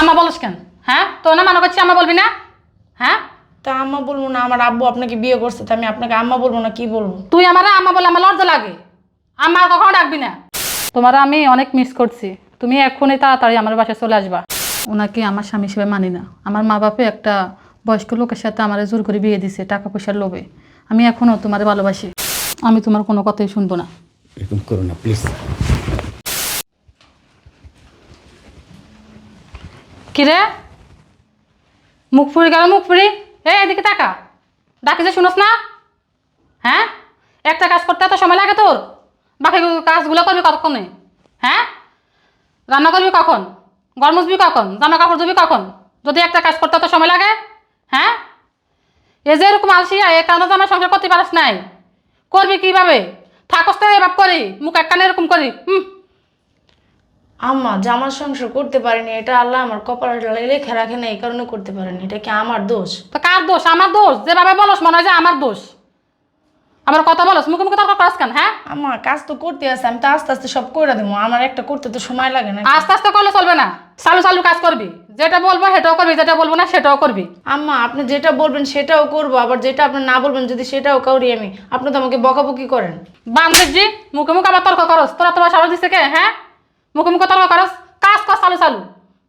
আমা বলস কেন? হ্যাঁ? তো না মানা করছি আমা বলবি না? হ্যাঁ? তা আম্মা বলব না আমার আব্বু আপনাকে বিয়ে করছে তা আমি আপনাকে আম্মা বলব না কি বলব? তুই আমার আমা বলে আমার লজ্জা লাগে। আমার কখনো ডাকবি না। তোমার আমি অনেক মিস করছি। তুমি এক্ষুনি তাড়াতাড়ি আমার বাসায় চলে আসবা। ওনাকে আমার স্বামী হিসেবে মানি না। আমার মা বাপে একটা বয়স্ক লোকের সাথে আমার জোর করে বিয়ে দিছে টাকা পয়সার লোভে। আমি এখনও তোমার ভালোবাসি। আমি তোমার কোনো কথাই শুনব না। এরকম করো না প্লিজ কিরে? মুখ ফুরি গেল, মুখ ফুরি এ এদিকে তাকা। ডাকি যে শুনোস না? হ্যাঁ? একটা কাজ করতে এত সময় লাগে তোর? বাকি কাজগুলো করবি কতক্ষণে? হ্যাঁ? রান্না করবি কখন? ঘর মুছবি কখন? জামা কাপড় ধুবি কখন? যদি একটা কাজ করতে এত সময় লাগে? হ্যাঁ? এ যে এরকম আলসিয়া এ কারণে তো আমার সংসার করতে পারিস নাই। করবি কীভাবে? থাকস তো এভাবে করি, মুখ এক কানে এরকম করি। হুম আম্মা জামার সংসার করতে পারিনি এটা আল্লাহ আমার কপালে লেখা রাখে না এই কারণে করতে পারেনি। এটা কি আমার দোষ? তো কার দোষ? আমার দোষ? যেভাবে বলস মনে হয় যে আমার দোষ। আমার কথা বলস মুখে মুখে তর্ক করাস কেন হ্যাঁ? আম্মা কাজ তো করতে আছে আমি তো আস্তে আস্তে সব করে দেবো। আমার একটা করতে তো সময় লাগে না। আস্তে আস্তে করলে চলবে না। সালু সালু কাজ করবি। যেটা বলব সেটাও করবি যেটা বলব না সেটাও করবি। আম্মা আপনি যেটা বলবেন সেটাও করব আবার যেটা আপনি না বলবেন যদি সেটাও করি আমি আপনি তো আমাকে বকাবকি করেন। বান্ধবজি মুখে মুখে আবার তর্ক করস। তোরা তোমার সাহস দিচ্ছে কে হ্যাঁ? মুখে মুখে তর্ক করস কাজ কর চালু চালু।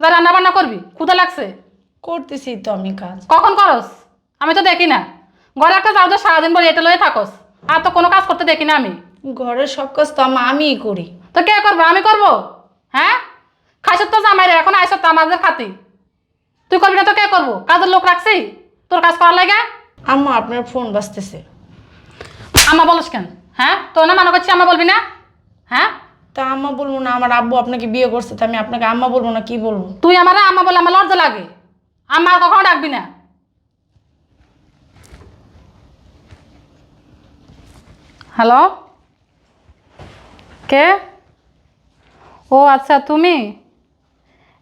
যা রান্না বান্না করবি ক্ষুদা লাগছে। করতেছি তো আমি কাজ। কখন করস? আমি তো দেখি না। ঘরে একটা যাও যে সারাদিন বলে এটা লয়ে থাকস। আর তো কোনো কাজ করতে দেখি না আমি। ঘরের সব কাজ তো আমিই করি। তো কে করব? আমি করব? হ্যাঁ? খাইছত তো জামাই রে এখন আইসত তো আমাদের খাতি। তুই করবি না তো কে করব? কাজের লোক রাখছি। তোর কাজ করার লাগে? আম্মা আপনার ফোন বাজতেছে। আমা বলস কেন? হ্যাঁ? তো না মানা করছি আমা বলবি না? হ্যাঁ? তা আম্মা বলব না, আমার আব্বু আপনাকে বিয়ে করছে, তা আমি আপনাকে আম্মা বলব না, কি বলব? তুই আমার আম্মা বলে আমার লজ্জা লাগে। আমার কখনো ডাকবি না। হ্যালো? কে? ও আচ্ছা তুমি?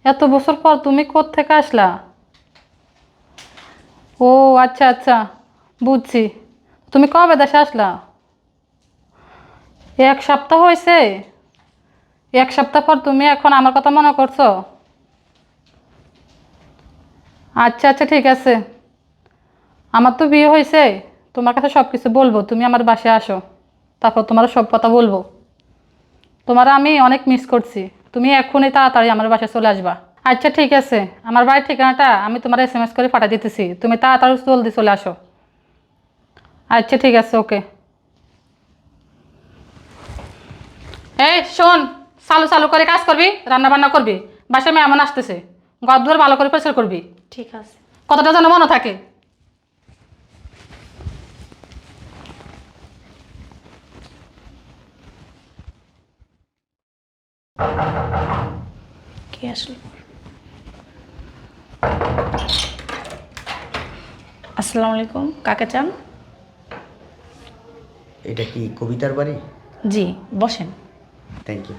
এত বছর পর তুমি থেকে আসলা? ও আচ্ছা আচ্ছা বুঝছি। তুমি কবে দেশে আসলা? এক সপ্তাহ হয়েছে এক সপ্তাহ পর তুমি এখন আমার কথা মনে করছ? আচ্ছা আচ্ছা ঠিক আছে। আমার তো বিয়ে হয়েছে, তোমার কাছে সব কিছু বলব, তুমি আমার বাসায় আসো, তারপর তোমার সব কথা বলব। তোমার আমি অনেক মিস করছি, তুমি এক্ষুনি তাড়াতাড়ি আমার বাসায় চলে আসবা। আচ্ছা ঠিক আছে, আমার বাড়ির ঠিকানাটা আমি তোমার এস এম এস করে পাঠিয়ে দিতেছি, তুমি তাড়াতাড়ি জলদি চলে আসো। আচ্ছা ঠিক আছে, ওকে। এই, শোন চালু চালু করে কাজ করবি রান্না বান্না করবি বাসায় মেমন আসতেছে ঘর দুয়ার ভালো করে পরিষ্কার করবি। ঠিক আছে। কতটা যেন মনে থাকে। কে আসলো? আসসালামু আলাইকুম কাকে চান? এটা কি কবিতার বাড়ি? জি বসেন। থ্যাংক ইউ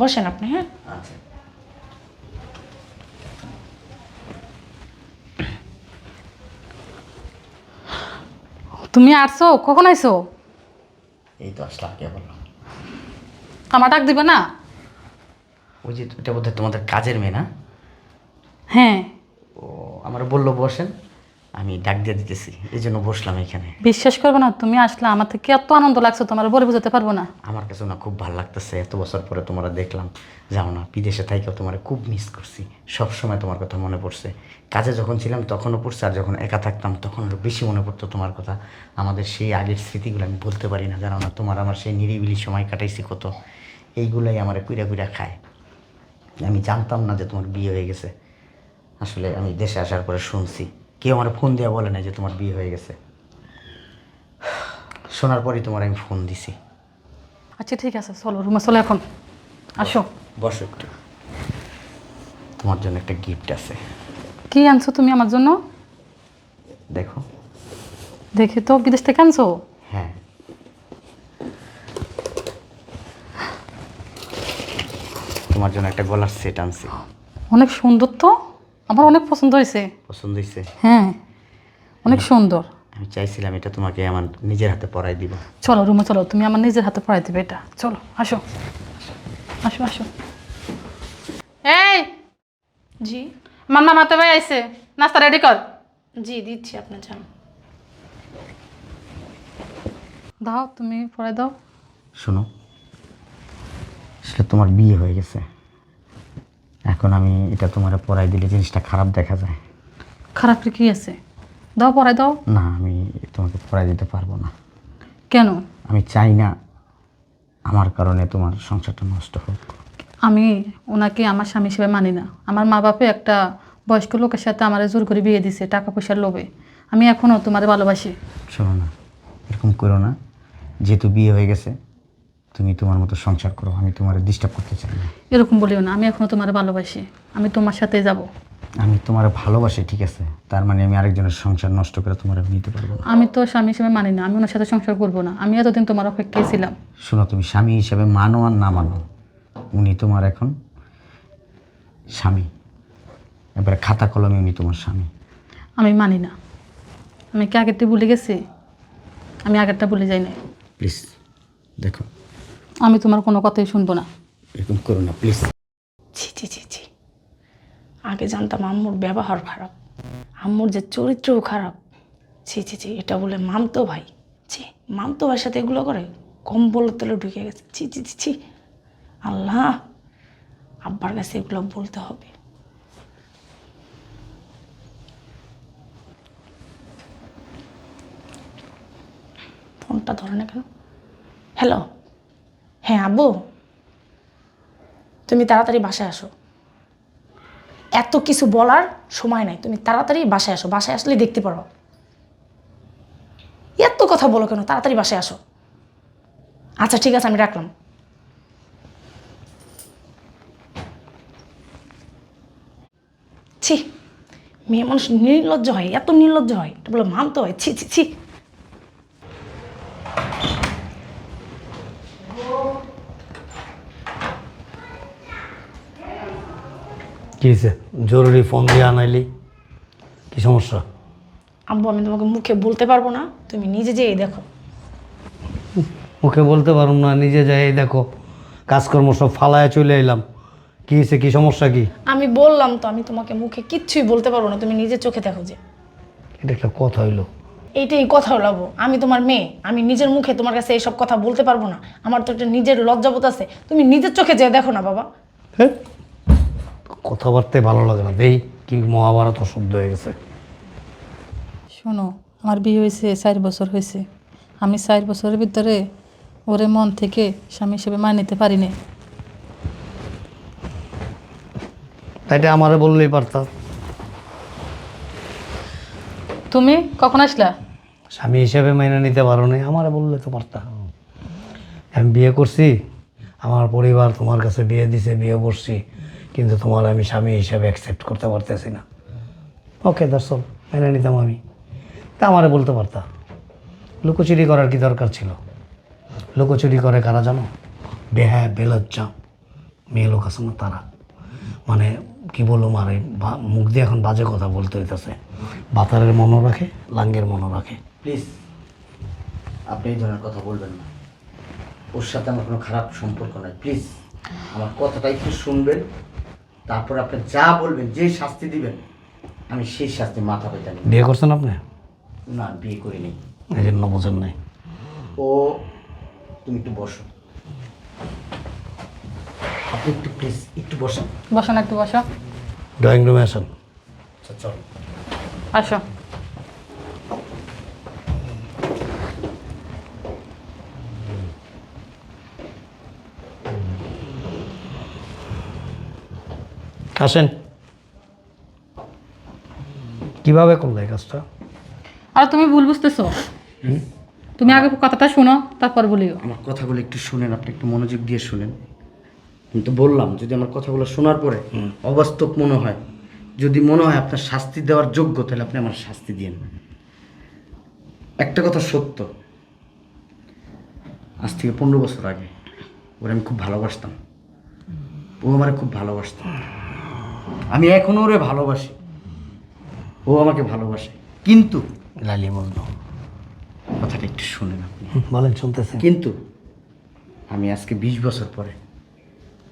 বসেন আপনি হ্যাঁ? আচ্ছা। তুমি আসছো? কখন আইছো? এই তো আসলাম কে বলল? আমার ডাক দিবে না? ওই যে এটা বোধহয় তোমাদের কাজের মেয়ে না? হ্যাঁ। ও আমার বলল বসেন। আমি ডাক দিয়ে দিতেছি এই জন্য বসলাম এখানে। বিশ্বাস করবে না তুমি আসলে আমার থেকে এত আনন্দ লাগছে তোমার বলে বুঝতে পারব না। আমার কাছে না খুব ভালো লাগতেছে এত বছর পরে তোমরা দেখলাম। যাও না বিদেশে থাইকেও তোমার খুব মিস করছি। সব সময় তোমার কথা মনে পড়ছে। কাজে যখন ছিলাম তখনও পড়ছে আর যখন একা থাকতাম তখন আরও বেশি মনে পড়তো তোমার কথা। আমাদের সেই আগের স্মৃতিগুলো আমি বলতে পারি না জানো না তোমার আমার সেই নিরিবিলি সময় কাটাইছি কত। এইগুলাই আমার কুইরা কুইরা খায়। আমি জানতাম না যে তোমার বিয়ে হয়ে গেছে। আসলে আমি দেশে আসার পরে শুনছি। কেউ আমার ফোন দিয়ে বলে না যে তোমার বিয়ে হয়ে গেছে। শোনার পরই তোমার আমি ফোন দিছি। আচ্ছা ঠিক আছে চলো রুমে চলো এখন। আসো। বসো একটু। তোমার জন্য একটা গিফট আছে। কি আনছো তুমি আমার জন্য? দেখো। দেখে তো বিদেশ থেকে আনছো? হ্যাঁ। তোমার জন্য একটা গলার সেট আনছি। অনেক সুন্দর তো। আমার অনেক পছন্দ হয়েছে। পছন্দ হয়েছে? হ্যাঁ অনেক সুন্দর। আমি চাইছিলাম এটা তোমাকে আমার নিজের হাতে পরাই দিব। চলো রুমে চলো তুমি আমার নিজের হাতে পড়াই দেবে এটা। চলো আসো। আসো আসো। এই! জি। আমার মামাতো ভাই আইছে। নাস্তা রেডি কর। জি দিচ্ছি আপনার যান দাও তুমি পরে দাও। শোনো আসলে তোমার বিয়ে হয়ে গেছে। এখন আমি এটা তোমার পড়াই দিলে জিনিসটা খারাপ দেখা যায়। খারাপ কি আছে? দাও পরে দাও। না আমি তোমাকে পড়াই দিতে পারব না। কেন? আমি চাই না আমার কারণে তোমার সংসারটা নষ্ট হোক। আমি ওনাকে আমার স্বামী হিসেবে মানি না। আমার মা বাপে একটা বয়স্ক লোকের সাথে আমার জোর করে বিয়ে দিছে টাকা পয়সার লোভে। আমি এখনও তোমার ভালোবাসি। শোনো না এরকম করো না। যেহেতু বিয়ে হয়ে গেছে তুমি তোমার মতো সংসার করো আমি তোমার ডিস্টার্ব করতে চাই না। এরকম বলিও না আমি এখনও তোমার ভালোবাসি আমি তোমার সাথে যাব। আমি তোমার ভালোবাসি ঠিক আছে তার মানে আমি আরেকজনের সংসার নষ্ট করে তোমার নিতে পারব না। আমি তো স্বামী হিসেবে মানি না আমি ওনার সাথে সংসার করব না আমি এতদিন তোমার অপেক্ষায় ছিলাম। শোনো তুমি স্বামী হিসেবে মানো আর না মানো উনি তোমার এখন স্বামী এবারে খাতা কলমে উনি তোমার স্বামী। আমি মানি না আমি কি আগেরটা ভুলে গেছি? আমি আগেরটা ভুলে যাই না প্লিজ দেখো আমি তোমার কোনো কথাই শুনব না। এরকম করো না প্লিজ ছি ছি ছি ছি। আগে জানতাম আম্মুর ব্যবহার খারাপ আম্মুর যে চরিত্রও খারাপ। ছি ছি ছি এটা বলে মামতো ভাই। ছি মামতো ভাইয়ের সাথে এগুলো করে কম বলে তেলে ঢুকে গেছে। ছি ছি ছি ছি। আল্লাহ আব্বার কাছে এগুলো বলতে হবে। ফোনটা ধরে না কেন? হ্যালো হ্যাঁ আব্বু। তুমি তাড়াতাড়ি বাসায় আসো। এত কিছু বলার সময় নাই। তুমি তাড়াতাড়ি বাসায় আসো। বাসায় আসলে দেখতে পারো। এত কথা বলো কেন? তাড়াতাড়ি বাসায় আসো। আচ্ছা ঠিক আছে, আমি রাখলাম। ছি, মেয়ে মানুষ নির্লজ্জ হয়, এত নির্লজ্জ হয়। এটা বলে মানতে হয়। ছি ছি ছি। হয়েছে? জরুরি ফোন দিয়ে আনাইলি। কি সমস্যা? আব্বু আমি তোমাকে মুখে বলতে পারব না তুমি নিজে যেয়ে দেখো। মুখে বলতে পারুম না নিজে যাই দেখো। কাজকর্ম সব ফালায় চলে এলাম। কী হয়েছে কী সমস্যা কি? আমি বললাম তো আমি তোমাকে মুখে কিচ্ছুই বলতে পারব না তুমি নিজের চোখে দেখো যে। এটা একটা কথা হইল। এইটাই কথা হলাবো আমি তোমার মেয়ে আমি নিজের মুখে তোমার কাছে এইসব কথা বলতে পারব না। আমার তো একটা নিজের লজ্জাবোধ আছে তুমি নিজের চোখে যেয়ে দেখো না বাবা। হ্যাঁ কথাবার্তায় ভালো লাগে না। দেই কি মহাভারত অশুদ্ধ হয়ে গেছে। শোনো আমার বিয়ে হয়েছে চার বছর হয়েছে। আমি চার বছরের ভিতরে ওরে মন থেকে স্বামী হিসেবে মানিয়ে নিতে পারিনি তাইটা আমারে বললেই পারতাম তুমি কখন আসলা? স্বামী হিসেবে মেনে নিতে পারো না আমারে বললে তো পারতাম আমি বিয়ে করছি আমার পরিবার তোমার কাছে বিয়ে দিছে বিয়ে করছি। কিন্তু তোমার আমি স্বামী হিসাবে অ্যাকসেপ্ট করতে পারতেছি না। ওকে দর্শক মেনে নিতাম আমি। তা আমারে বলতে পারতাম লুকোচুরি করার কি দরকার ছিল? লুকোচুরি করে কারা জানো? বেহা বেলজ্জা মেয়ে লোক আছে না তারা। মানে কি বলব মারে মুখ দিয়ে এখন বাজে কথা বলতে হইতেছে। বাতারের মনও রাখে লাঙ্গের মনও রাখে। প্লিজ আপনি এই ধরনের কথা বলবেন না। ওর সাথে আমার কোনো খারাপ সম্পর্ক নাই। প্লিজ আমার কথাটা একটু শুনবেন। তারপর আপনি যা বলবেন যে শাস্তি দিবেন আমি সেই শাস্তি মাথা পেতে নিই। বিয়ে করছেন আপনি? না বিয়ে করিনি। এই জন্য বোঝেন নাই। ও তুমি একটু বসো। আপনি একটু প্লিজ একটু বসেন। বসো না একটু বসো। ড্রয়িং রুমে আসেন। আচ্ছা চলো। আসো। আসেন। কীভাবে করলে এই কাজটা? আর তুমি ভুল বুঝতেছো। তুমি আগে কথাটা শোনো তারপর বলিও। আমার কথাগুলো একটু শুনেন আপনি একটু মনোযোগ দিয়ে শুনেন। আমি তো বললাম যদি আমার কথাগুলো শোনার পরে অবাস্তব মনে হয় যদি মনে হয় আপনার শাস্তি দেওয়ার যোগ্য তাহলে আপনি আমার শাস্তি দিয়েন। একটা কথা সত্য। আজ থেকে পনেরো বছর আগে ওরে আমি খুব ভালোবাসতাম। ও আমারে খুব ভালোবাসতাম আমি এখনও ওরে ভালোবাসি। ও আমাকে ভালোবাসে। কিন্তু লালি বলতো কথাটা একটু শুনেন আপনি। বলেন শুনতেছেন কিন্তু আমি আজকে বিশ বছর পরে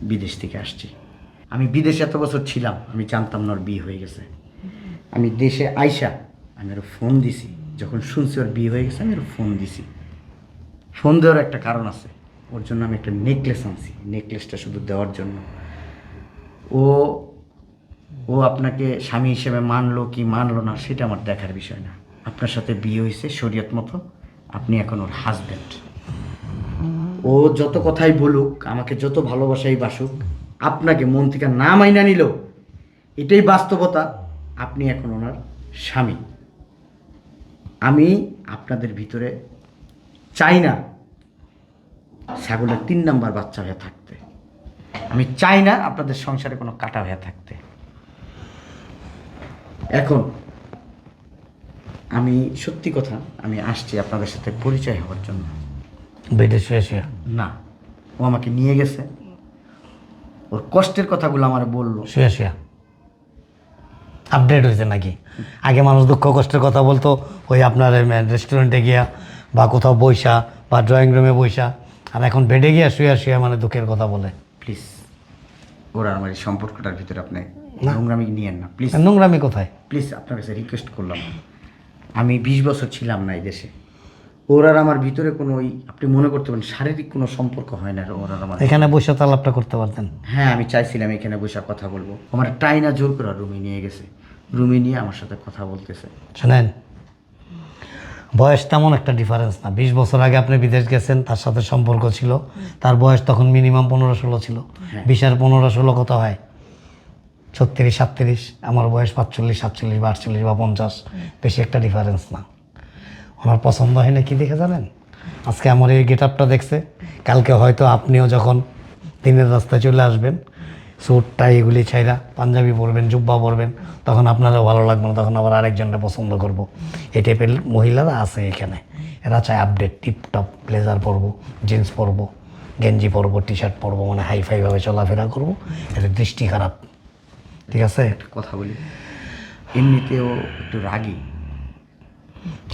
বিদেশ থেকে আসছি। আমি বিদেশে এত বছর ছিলাম আমি জানতাম না ওর বিয়ে হয়ে গেছে। আমি দেশে আইসা আমি ওর ফোন দিছি। যখন শুনছি ওর বিয়ে হয়ে গেছে আমি ওর ফোন দিছি। ফোন দেওয়ার একটা কারণ আছে। ওর জন্য আমি একটা নেকলেস আনছি। নেকলেসটা শুধু দেওয়ার জন্য। ও ও আপনাকে স্বামী হিসেবে মানলো কি মানলো না, সেটা আমার দেখার বিষয় না। আপনার সাথে বিয়ে হয়েছে শরীয়ত মতো, আপনি এখন ওর হাজব্যান্ড ও যত কথাই বলুক, আমাকে যত ভালোবাসাই বাসুক, আপনাকে মন থেকে না মাইনা নিল এটাই বাস্তবতা, আপনি এখন ওনার স্বামী। আমি আপনাদের ভিতরে চাই না ছাগলের তিন নাম্বার বাচ্চা হয়ে থাকতে। আমি চাই না আপনাদের সংসারে কোনো কাটা হয়ে থাকতে। এখন আমি সত্যি কথা আমি আসছি আপনাদের সাথে পরিচয় হওয়ার জন্য। বেডে শুয়ে শুয়ে। না ও আমাকে নিয়ে গেছে। ওর কষ্টের কথাগুলো আমার বলল। শুয়ে শুয়ে। আপডেট হয়েছে নাকি? আগে মানুষ দুঃখ কষ্টের কথা বলতো ওই আপনার রেস্টুরেন্টে গিয়া বা কোথাও বইসা বা ড্রয়িং রুমে বইসা আর এখন বেডে গিয়া শুয়ে শুয়ে মানে দুঃখের কথা বলে। প্লিজ ওরা আমার এই সম্পর্কটার ভিতরে আপনি নোংরামি নিয়েন না। প্লিজ নোংরামি কোথায়? প্লিজ আপনার কাছে রিকোয়েস্ট করলাম আমি। বিশ বছর ছিলাম না এই দেশে। ওর আর আমার ভিতরে কোনো ওই আপনি মনে করতে পারেন শারীরিক কোনো সম্পর্ক হয় না ওর আর আমার। এখানে বসে তালাপটা করতে পারতেন? হ্যাঁ আমি চাইছিলাম এখানে বসে কথা বলব। আমার টাইনা জোর করে রুমে নিয়ে গেছে। রুমে নিয়ে আমার সাথে কথা বলতেছে। শোনেন বয়স তেমন একটা ডিফারেন্স না। বিশ বছর আগে আপনি বিদেশ গেছেন তার সাথে সম্পর্ক ছিল। তার বয়স তখন মিনিমাম পনেরো ষোলো ছিল। বিশ আর পনেরো ষোলো কত হয়? ছত্রিশ, সাতত্রিশ, আমার বয়স পাঁচচল্লিশ, সাতচল্লিশ বা আটচল্লিশ বা পঞ্চাশ, বেশি একটা ডিফারেন্স না। আমার পছন্দ হয় না কি দেখে জানেন? আজকে আমার এই গেট আপটা দেখছে, কালকে হয়তো আপনিও যখন দিনের রাস্তায় চলে আসবেন স্যুট টাই এগুলি ছাইরা পাঞ্জাবি পরবেন, জুব্বা পরবেন, তখন আপনারও ভালো লাগবে না, তখন আবার আরেকজনকে পছন্দ করব। এই টাইপের মহিলারা আছে এখানে। এরা চায় আপডেট টিপটপ ব্লেজার পরবো জিন্স পরবো, গেঞ্জি পরবো টি শার্ট পরবো মানে হাইফাইভাবে চলাফেরা করব এটা দৃষ্টি খারাপ। ঠিক আছে? একটা কথা বলি। এমনিতেও একটু রাগী।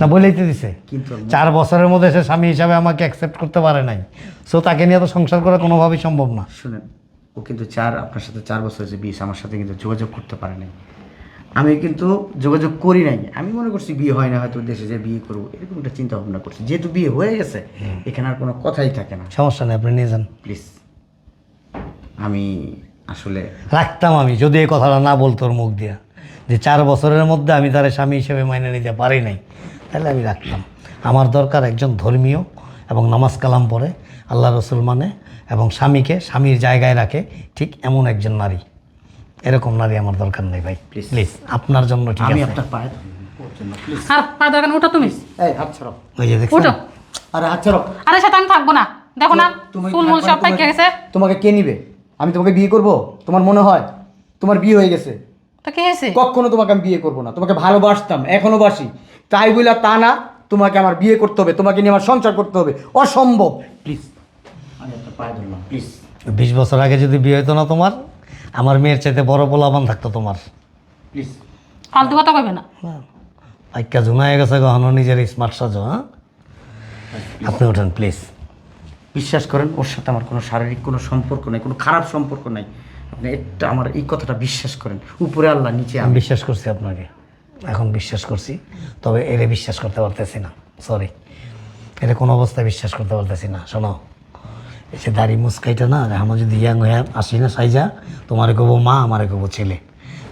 না বলেই তো দিছে। কিন্তু চার বছরের মধ্যে সে স্বামী হিসাবে আমাকে অ্যাকসেপ্ট করতে পারে নাই। সো তাকে নিয়ে তো সংসার করা কোনোভাবেই সম্ভব না। শুনেন ও কিন্তু চার আপনার সাথে চার বছর যে বিয়ে আমার সাথে কিন্তু যোগাযোগ করতে পারে নাই। আমি কিন্তু যোগাযোগ করি নাই। আমি মনে করছি বিয়ে হয় না হয়তো দেশে যে বিয়ে করব এরকম একটা চিন্তা ভাবনা করছি। যেহেতু বিয়ে হয়ে গেছে এখানে আর কোনো কথাই থাকে না। সমস্যা নেই আপনি নিয়ে যান। প্লিজ আমি আসলে রাখতাম আমি যদি এই কথাটা না বলতো ওর মুখ দিয়া। যে চার বছরের মধ্যে আমি তার স্বামী হিসেবে মাইনে নিতে পারি নাই তাহলে আমি রাখতাম। আমার দরকার একজন ধর্মীয় এবং নামাজ কালাম পড়ে আল্লাহ রসুল মানে এবং স্বামীকে স্বামীর জায়গায় রাখে ঠিক এমন একজন নারী। এরকম নারী আমার দরকার নেই ভাই. প্লিজ আপনার জন্য ঠিক আমি আপনার পায়ে আর পা দরকার উঠো তুমি। এই হাত ছাড়ো ওই যে দেখছেন? উঠো। আরে হাত ছাড়ো আরে সাথে আমি থাকব না। দেখো না চুলমুল সব পাইকে গেছে। তোমাকে কে নিবে? আমি তোমাকে বিয়ে করব? তোমার মনে হয়? তোমার বিয়ে হয়ে গেছে। তো কি হয়েছে? কখনো তোমাকে আমি বিয়ে করব না। তোমাকে ভালোবাসতাম এখনও বাসি। তাই বলে তা না তোমাকে আমার বিয়ে করতে হবে তোমাকে নিয়ে আমার সংসার করতে হবে। অসম্ভব। প্লিজ আমি একটা পায়ে ধরলাম প্লিজ বিশ বছর আগে যদি বিয়ে হতো না তোমার আমার মেয়ের চাইতে বড় পোলাপান থাকতো তোমার। প্লিজ ফালতু কথা কইবে না। আইকা জুনায় গেছে গহন নিজের স্মার্ট সাজো হ্যাঁ? আপনি ওঠেন প্লিজ বিশ্বাস করেন ওর সাথে আমার কোনো শারীরিক কোনো সম্পর্ক নেই কোনো খারাপ সম্পর্ক নাই। আপনি একটা আমার এই কথাটা বিশ্বাস করেন। উপরে আল্লাহ নিচে আমি বিশ্বাস করছি আপনাকে। এখন বিশ্বাস করছি। তবে এরে বিশ্বাস করতে পারতেছি না। সরি এটা কোনো অবস্থায় বিশ্বাস করতে পারতেছি না। শোনো। যে দাড়ি মুসকাইটা না আমরা যদি ইয়াং হয়ে আসি না সাইজা তোমারে কবো মা আমারে কবো ছেলে।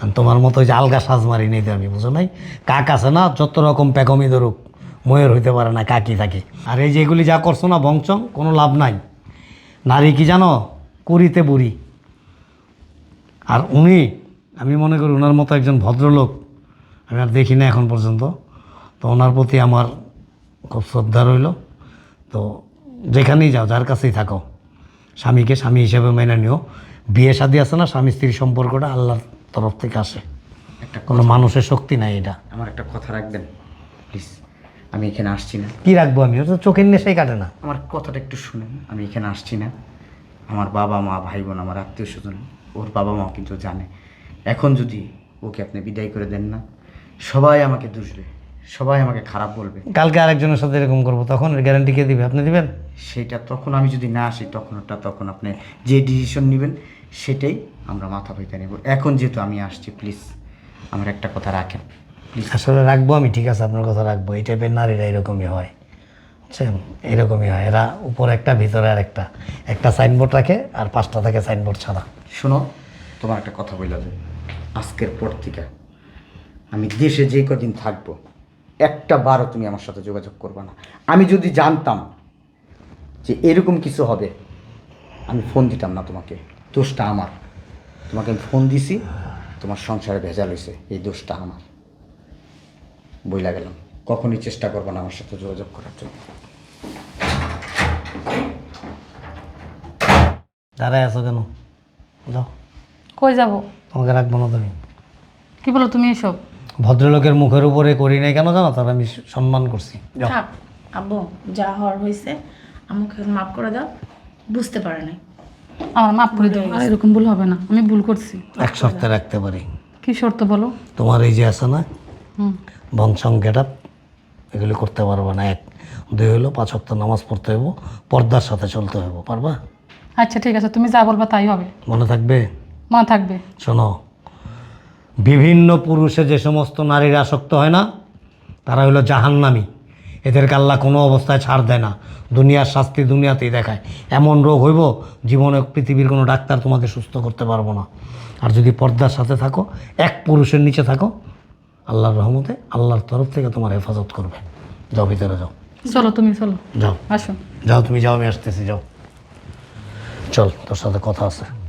আর তোমার মতো ওই যে আলগা সাজ মারি নেই আমি বুঝো নাই? কাক আছে না যত রকম প্যাকমি ধরুক। ময়ের হইতে পারে না কাকি থাকে। আর এই যে এগুলি যা করছ না বংচং কোনো লাভ নাই। নারী কি জানো? কুড়িতে বুড়ি। আর উনি আমি মনে করি ওনার মতো একজন ভদ্রলোক আমি আর দেখি না এখন পর্যন্ত। তো ওনার প্রতি আমার খুব শ্রদ্ধা রইল। তো যেখানেই যাও যার কাছেই থাকো স্বামীকে স্বামী হিসেবে মেনে নিও। বিয়ে শাদী আছে না স্বামী স্ত্রীর সম্পর্কটা আল্লাহর তরফ থেকে আসে। একটা কোনো মানুষের শক্তি নাই এটা। আমার একটা কথা রাখবেন প্লিজ আমি এখানে আসছি না। কি রাখব আমি? ওটা তো চোখের নেশাই কাটে না। আমার কথাটা একটু শুনেন আমি এখানে আসছি না। আমার বাবা মা ভাই বোন আমার আত্মীয় স্বজন ওর বাবা মাও কিন্তু জানে। এখন যদি ওকে আপনি বিদায় করে দেন না সবাই আমাকে দুষবে সবাই আমাকে খারাপ বলবে। কালকে আরেকজনের সাথে এরকম করব তখন গ্যারান্টি কে দিবে? আপনি দিবেন? সেটা তখন আমি যদি না আসি তখন ওটা তখন আপনি যে ডিসিশন নেবেন সেটাই আমরা মাথা পেতে নেব। এখন যেহেতু আমি আসছি প্লিজ আমার একটা কথা রাখেন। আসলে রাখব আমি, ঠিক আছে, আপনার কথা রাখব। এই টাইপের নারীরা এরকমই হয়। বুঝছেন এরকমই হয়। এরা উপরে একটা, ভিতরে আর একটা একটা সাইনবোর্ড রাখে আর পাঁচটা থাকে সাইনবোর্ড ছাড়া। শোনো, তোমার একটা কথা বললা আজকের পর থেকে আমি দেশে যে কদিন থাকব, একটা বারও তুমি আমার সাথে যোগাযোগ করবে না। আমি যদি জানতাম যে এরকম কিছু হবে, আমি ফোন দিতাম না তোমাকে। দোষটা আমার। তোমাকে আমি ফোন দিছি, তোমার সংসারে ভেজাল হয়েছে এই দোষটা আমার। বইলা গেলাম। কখনই চেষ্টা করব না আমার সাথে যোগাযোগ করার জন্য। দাঁড়ায় আছো কেন? যাও। কই যাব? তোমাকে রাখব না তুমি। কি বলো তুমি এসব ভদ্রলোকের মুখের উপরে করি নাই কেন জানো? তার আমি সম্মান করছি। যাও। থাক আব্বু যা হওয়ার হয়েছে আমাকে মাফ করে দাও। বুঝতে পারে নাই। আমার মাফ করে দাও। আর এরকম ভুল হবে না। আমি ভুল করছি। এক সপ্তাহে রাখতে পারি। কি শর্ত বলো? তোমার এই যে আছে না বংশং গেট আপ এগুলি করতে পারব না। এক দুই হলো পাঁচ সপ্তাহ নামাজ পড়তে হইব পর্দার সাথে চলতে হইব পারবা? আচ্ছা ঠিক আছে তুমি যা বলবা তাই হবে। মনে থাকবে? মনে থাকবে। শোনো বিভিন্ন পুরুষে যে সমস্ত নারীরা আসক্ত হয় না তারা হলো জাহান্নামী। এদেরকে আল্লাহ কোনো অবস্থায় ছাড় দেয় না। দুনিয়ার শাস্তি দুনিয়াতেই দেখায়। এমন রোগ হইব জীবনে পৃথিবীর কোনো ডাক্তার তোমাকে সুস্থ করতে পারব না। আর যদি পর্দার সাথে থাকো এক পুরুষের নিচে থাকো আল্লাহর রহমতে আল্লাহর তরফ থেকে তোমার হেফাজত করবে। যাও ভিতরে যাও। চলো তুমি চলো। যাও। আসো। যাও তুমি যাও আমি আসতেছি যাও। চল তোর সাথে কথা আছে।